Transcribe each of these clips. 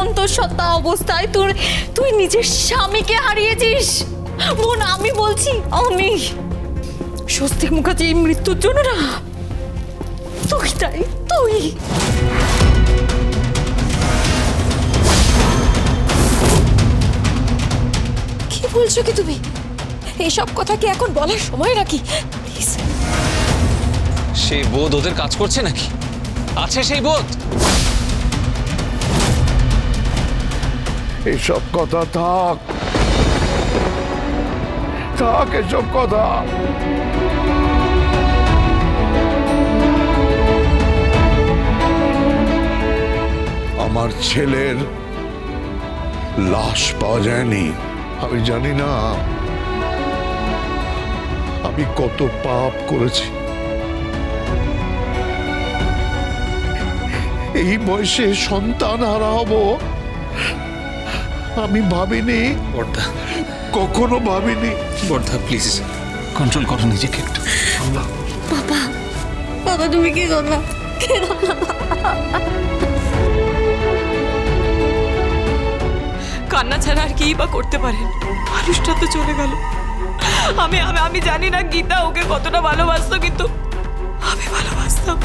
অন্তঃসত্ত্বা অবস্থায় তোর, তুই নিজের স্বামীকে হারিয়েছিস। বোন, আমি বলছি, আমি স্বস্তিক মুখার্জি এই মৃত্যুর জন্য না, তুই তাই, তুই। কি বলছো কি তুমি? এইসব কথা কি এখন বলার সময় নাকি? সেই বোধ ওদের কাজ করছে নাকি? আছে সেই বোধ? এসব কথা থাক। থাক এসব কথা। আমার ছেলের লাশ পাওয়া যায়নি। আমি জানি না। আমি কত পাপ করেছি। এই বয়সে সন্তান হারা হব। আমি ভাবিনি। বর্দা কখনো ভাবিনি। বর্দা প্লিজ কন্ট্রোল করো নিজেকে একটু। বাবা তুমি কি করলা? কান্না ছাড়া আর কিই বা করতে পারেন মানুষটা তো চলে গেল। আমি আমি আমি জানি না গীতা ওকে কতটা ভালোবাসতো কিন্তু আমি ভালোবাসতাম।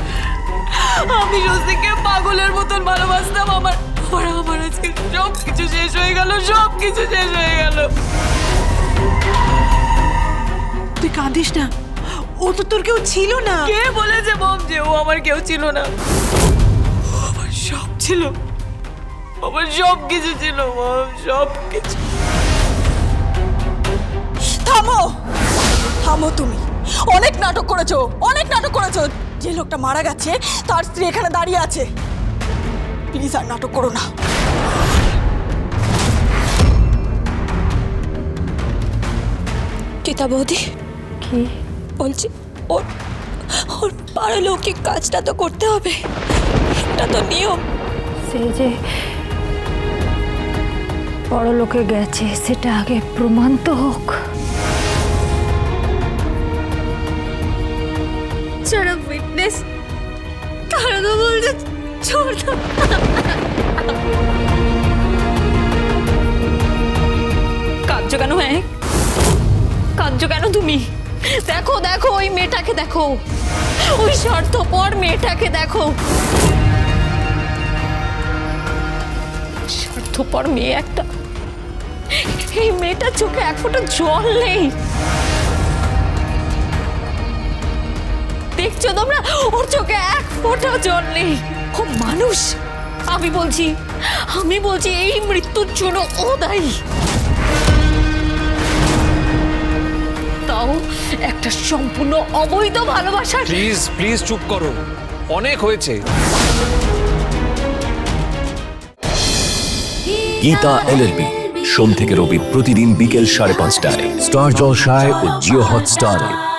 আমি রোজিকে পাগলের মতন ভালোবাসতাম আমার। কিছু শেষ হয়ে গেল। তুই কাঁদিস না। ও তো তোর কেউ ছিল না। কে বলেছে মম যে ও আমার কেউ ছিল না? ও আমার সব ছিল। আমার সব কিছু ছিল মম সব কিছু। থামো। থামো তুমি। অনেক নাটক করেছ অনেক নাটক করেছ। যে লোকটা মারা গেছে তার স্ত্রী এখানে দাঁড়িয়ে আছে। প্লিজ আর নাটক করো না। গীতা বৌদি। কি? বলছি ওর ওর পারলৌকিক কাজটা তো করতে হবে। এটা তো নিয়ম। সে যে বড় লোকে গেছে সেটা আগে প্রমাণ তো হোক। যারা উইটনেস তারা তো বলছে ছোট কাঁদছো কেন তুমি? দেখো দেখো, ওই মেয়েটাকে দেখো। ওই স্বার্থপর মেয়েটাকে দেখো। স্বার্থপর মেয়ে একটা। এই মেয়েটার চোখে এক ফোঁটা জল নেই। দেখছ তোমরা? ওর চোখে এক ফোঁটা জল নেই। ও মানুষ। আমি বলছি আমি বলছি এই মৃত্যুর জন্য ও দায়ী। তাও একটা সম্পূর্ণ অবৈধ ভালোবাসা প্লিজ প্লিজ চুপ করো। অনেক হয়েছে। গীতা এলএলবি সোম থেকে রবি প্রতিদিন বিকেল সাড়ে পাঁচটায়। স্টার জলসায় ও জিও হটস্টারে।